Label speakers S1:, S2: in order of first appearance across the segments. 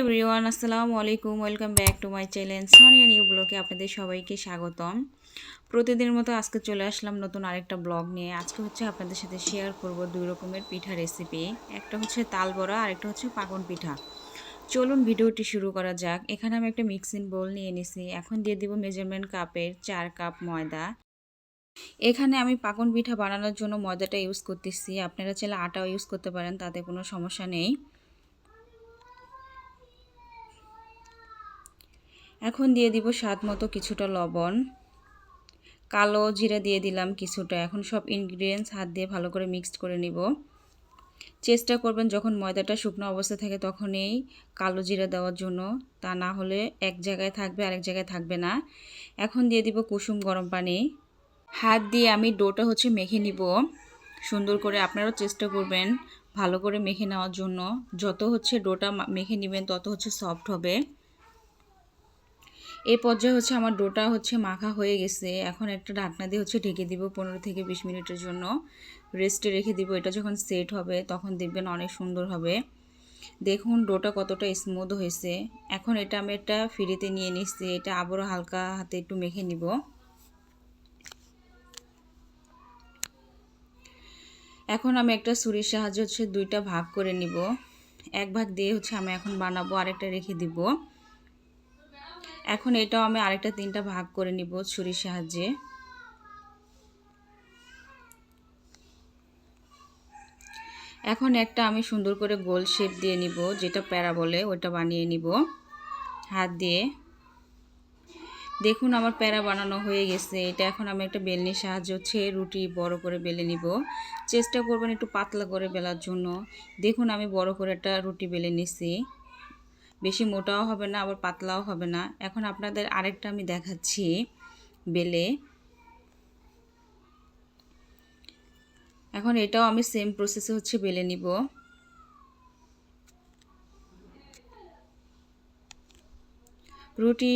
S1: Everyone, আসসালামু আলাইকুম। Welcome back to my channel Sonia new ব্লগে আপনাদের সবাইকে স্বাগতম। প্রতিদিনের মতো আজকে চলে আসলাম নতুন আরেকটা ব্লগ নিয়ে। আজকে হচ্ছে আপনাদের সাথে শেয়ার করব দুই রকমের পিঠা রেসিপি একটা হচ্ছে তাল বড়া আরেকটা হচ্ছে পাকন পিঠা। চলুন ভিডিওটি শুরু করা যাক। এখানে আমি একটা মিক্সিং বোল নিয়ে নিছি। এখন দিয়ে দিব মেজারমেন্ট কাপের চার কাপ ময়দা। এখানে আমি পাকন পিঠা বানানোর জন্য ময়দাটা ইউজ করতেছি। আপনারা চাইলে আটাও ইউজ করতে পারেন, তাতে কোনো সমস্যা নেই। এখন দিয়ে দিব স্বাদ মতো কিছুটা লবণ। কালো জিরা দিয়ে দিলাম কিছুটা। এখন সব ইনগ্রিডিয়েন্টস হাত দিয়ে ভালো করে মিক্সড করে নিব। চেষ্টা করবেন যখন ময়দাটা শুকনো অবস্থা থাকে তখনই কালো জিরা দেওয়ার জন্য। তা না হলে এক জায়গায় থাকবে, আরেক জায়গায় থাকবে না। এখন দিয়ে দিব কুসুম গরম পানি। হাত দিয়ে আমি ডোটা হচ্ছে মেখে নিব। সুন্দর করে আপনারাও চেষ্টা করবেন ভালো করে মেখে নেওয়ার জন্য। যত হচ্ছে ডোটা মেখে নেবেন, তত হচ্ছে সফট হবে। এই পর্যায়ে হচ্ছে আমার ডোটা হচ্ছে মাখা হয়ে গেছে। এখন একটা ঢাকনা দিয়ে হচ্ছে ঢেকে দিব পনেরো থেকে বিশ মিনিটের জন্য। রেস্টে রেখে দিব, এটা যখন সেট হবে তখন দেখবেন অনেক সুন্দর হবে। দেখুন, ডোটা কতটা স্মুথ হয়েছে। এখন এটা আমি একটা ফিরিতে নিয়ে নিচ্ছি, এটা আবারও হালকা হাতে একটু মেখে নিব। এখন আমি একটা ছুরির সাহায্যে হচ্ছে দুইটা ভাগ করে নিব। এক ভাগ দিয়ে হচ্ছে আমি এখন বানাবো, আরেকটা রেখে দিব। এখন এটাও আমি আরেকটা তিনটা ভাগ করে নিব ছুরির সাহায্যে। এখন একটা আমি সুন্দর করে গোল শেপ দিয়ে নিব, যেটা প্যারা বলে ওইটা বানিয়ে নিব হাত দিয়ে। দেখুন আমার প্যারা বানানো হয়ে গেছে, এটা এখন আমি একটা বেলনির সাহায্য হচ্ছে রুটি বড় করে বেলে নিব। চেষ্টা করবেন একটু পাতলা করে বেলার জন্য। দেখুন আমি বড় করে একটা রুটি বেলে নিছি। বেশি মোটাও হবে না, আবার পাতলাও হবে না। এখন আপনাদের আরেকটা আমি দেখাচ্ছি বেলে। এখন এটাও আমি সেম প্রসেসে হচ্ছে বেলে নিব। রুটি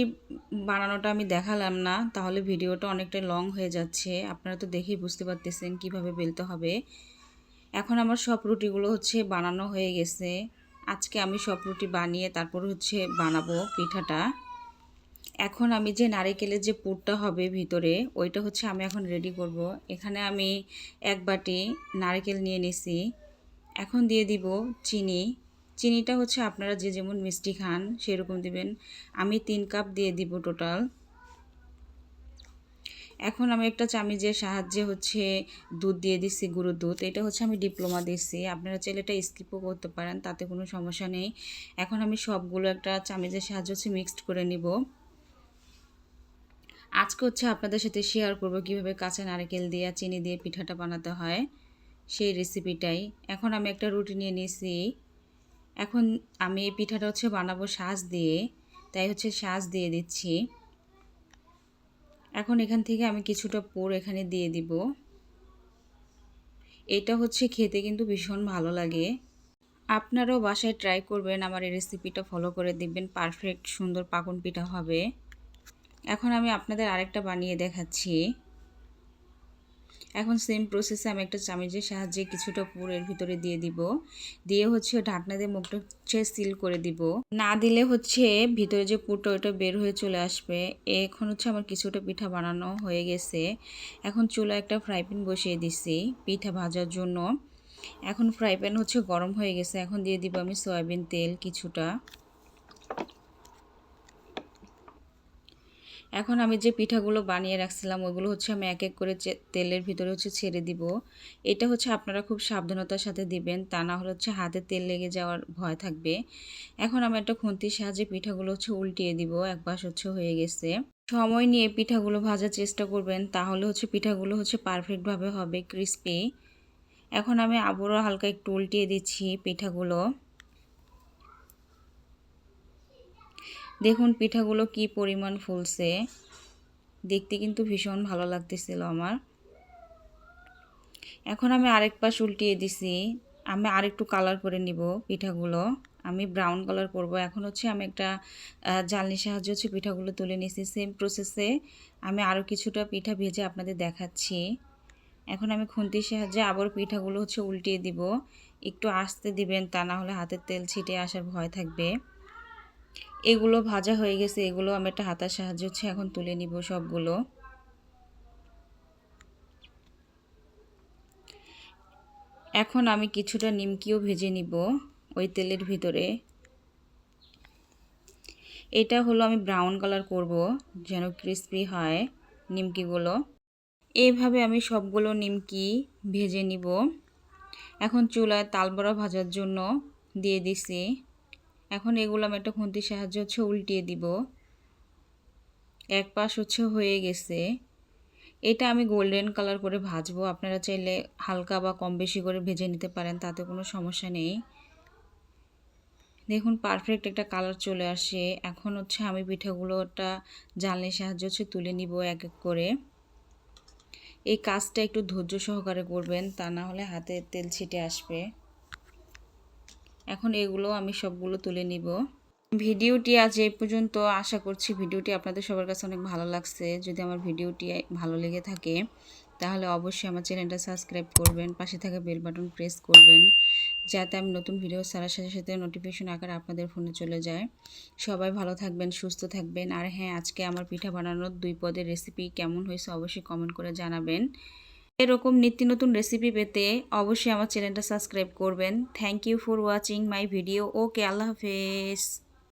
S1: বানানোটা আমি দেখালাম না, তাহলে ভিডিওটা অনেকটা লং হয়ে যাচ্ছে। আপনারা তো দেখেই বুঝতে পারতেছেন কীভাবে বেলতে হবে। এখন আমার সব রুটিগুলো হচ্ছে বানানো হয়ে গেছে। আজকে আমি সব রুটি বানিয়ে তারপর হচ্ছে বানাবো পিঠাটা। এখন আমি যে নারিকেলের যে পুরটা হবে ভিতরে, ওইটা হচ্ছে আমি এখন রেডি করব। এখানে আমি এক বাটি নারিকেল নিয়ে নিছি। এখন দিয়ে দিব চিনি। চিনিটা হচ্ছে আপনারা যে যেমন মিষ্টি খান সেরকম দিবেন। আমি তিন কাপ দিয়ে দিব টোটাল এখন আমি একটা চামিজের সাহায্যে হচ্ছে দুধ দিয়ে দিচ্ছি গুঁড়ো দুধ। এটা হচ্ছে আমি ডিপ্লোমা দিচ্ছি আপনারা চাইলে এটা স্কিপও করতে পারেন, তাতে কোনো সমস্যা নেই। এখন আমি সবগুলো একটা চামিজের সাহায্যে হচ্ছে মিক্সড করে নিব। আজকে হচ্ছে আপনাদের সাথে শেয়ার করব কীভাবে কাঁচা নারকেল দিয়ে চিনি দিয়ে পিঠাটা বানাতে হয়, সেই রেসিপিটাই। এখন আমি একটা রুটি নিয়ে নিয়েছি এখন আমি এই পিঠাটা হচ্ছে বানাবো শাঁস দিয়ে, তাই হচ্ছে শাঁস দিয়ে দিচ্ছি। এখন এখান থেকে আমি কিছুটা পোর এখানে দিয়ে দিব। এটা হচ্ছে খেতে কিন্তু ভীষণ ভালো লাগে। আপনারাও বাসায় ট্রাই করবেন, আমার এই রেসিপিটা ফলো করে দেখবেন পারফেক্ট সুন্দর পাকন পিঠা হবে। এখন আমি আপনাদের আরেকটা বানিয়ে দেখাচ্ছি। এখন সেম প্রসেসে আমি একটা চামচের সাহায্যে কিছুটা পুরের ভিতরে দিয়ে দিব। দিয়ে হচ্ছে ঢাকনা দিয়ে মুখটা হচ্ছে সিল করে দিব। না দিলে হচ্ছে ভিতরে যে পুরটা ওটা বের হয়ে চলে আসবে। এখন হচ্ছে আমার কিছুটা পিঠা বানানো হয়ে গেছে। এখন চুলা একটা ফ্রাই প্যান বসিয়ে দিছি পিঠা ভাজার জন্য। এখন ফ্রাই প্যান হচ্ছে গরম হয়ে গেছে। এখন দিয়ে দিব আমি সয়াবিন তেল কিছুটা। এখন আমি যে পিঠাগুলো বানিয়ে রাখছিলাম, ওইগুলো হচ্ছে আমি এক এক করে তেলের ভিতরে হচ্ছে ছেড়ে দিব। এটা হচ্ছে আপনারা খুব সাবধানতার সাথে দিবেন, তা না হলে হচ্ছে হাতে তেল লেগে যাওয়ার ভয় থাকবে। এখন আমি একটা খুন্তির সাহায্যে পিঠাগুলো হচ্ছে উল্টিয়ে দিব, এক পাশ হচ্ছে হয়ে গেছে। সময় নিয়ে পিঠাগুলো ভাজার চেষ্টা করবেন, তাহলে হচ্ছে পিঠাগুলো হচ্ছে পারফেক্টভাবে হবে, ক্রিস্পি। এখন আমি আবারও হালকা একটু উল্টিয়ে দিচ্ছি পিঠাগুলো। দেখুন, পিঠাগুলো কি পরিমাণ ফুলছে। দেখতে কিন্তু ভীষণ ভালো লাগতেছিল আমার। এখন আমি আরেক পাশ উল্টিয়ে দিছি। আমি আরেকটু কালার করে নিব পিঠাগুলো। আমি ব্রাউন কালার করব। এখন হচ্ছে আমি একটা জালনি সাহায্য হচ্ছে পিঠাগুলো তুলে নিছি। সেম প্রসেসে আমি আরও কিছুটা পিঠা ভেজে আপনাদের দেখাচ্ছি। এখন আমি খুন্তির সাহায্যে আবার পিঠাগুলো হচ্ছে উল্টিয়ে দিব। একটু আসতে দিবেন তা না হলে হাতের তেল ছিটে আসার ভয় থাকবে। এগুলো ভাজা হয়ে গেছে, এগুলো আমি একটা হাতার সাহায্য হচ্ছে এখন তুলে নিব সবগুলো। এখন আমি কিছুটা নিমকিও ভেজে নিব ওই তেলের ভিতরে। এটা হলো আমি ব্রাউন কালার করব, যেন ক্রিস্পি হয় নিমকিগুলো। এইভাবে আমি সবগুলো নিমকি ভেজে নিব। এখন চুলায় তালবড়া ভাজার জন্য দিয়ে দিছি। এখন এগুলো আমি একটা খুন্তির সাহায্যে হচ্ছে উল্টিয়ে দিব। এক পাশ হচ্ছে হয়ে গেছে। এটা আমি গোল্ডেন কালার করে ভাজবো। আপনারা চাইলে হালকা বা কম বেশি করে ভেজে নিতে পারেন, তাতে কোনো সমস্যা নেই। দেখুন পারফেক্ট একটা কালার চলে আসে। এখন হচ্ছে আমি পিঠাগুলোটা জানলের সাহায্য হচ্ছে তুলে নিব এক এক করে। এই কাজটা একটু ধৈর্য সহকারে করবেন, তা না হলে হাতে তেল ছিটে আসবে। এখন এগুলো আমি সবগুলো তুলে নিব। ভিডিওটি আজ এই পর্যন্ত। আশা করছি ভিডিওটি আপনাদের সবার কাছে অনেক ভালো লাগছে। যদি আমার ভিডিওটি ভালো লেগে থাকে, তাহলে অবশ্যই আমার চ্যানেলটা সাবস্ক্রাইব করবেন, পাশে থাকা বেল বাটন প্রেস করবেন, যাতে আমি নতুন ভিডিও ছাড়ার সাথে সাথে নোটিফিকেশন আকারে আপনাদের ফোনে চলে যায়। সবাই ভালো থাকবেন, সুস্থ থাকবেন। আর হ্যাঁ আজকে আমার পিঠা বানানোর দুই পদের রেসিপি কেমন হয়েছে অবশ্যই কমেন্ট করে জানাবেন। এরকম নিত্য নতুন রেসিপি পেতে অবশ্যই আমার চ্যানেলটা সাবস্ক্রাইব করবেন। Thank you for watching my video okay আল্লাহ হাফেজ।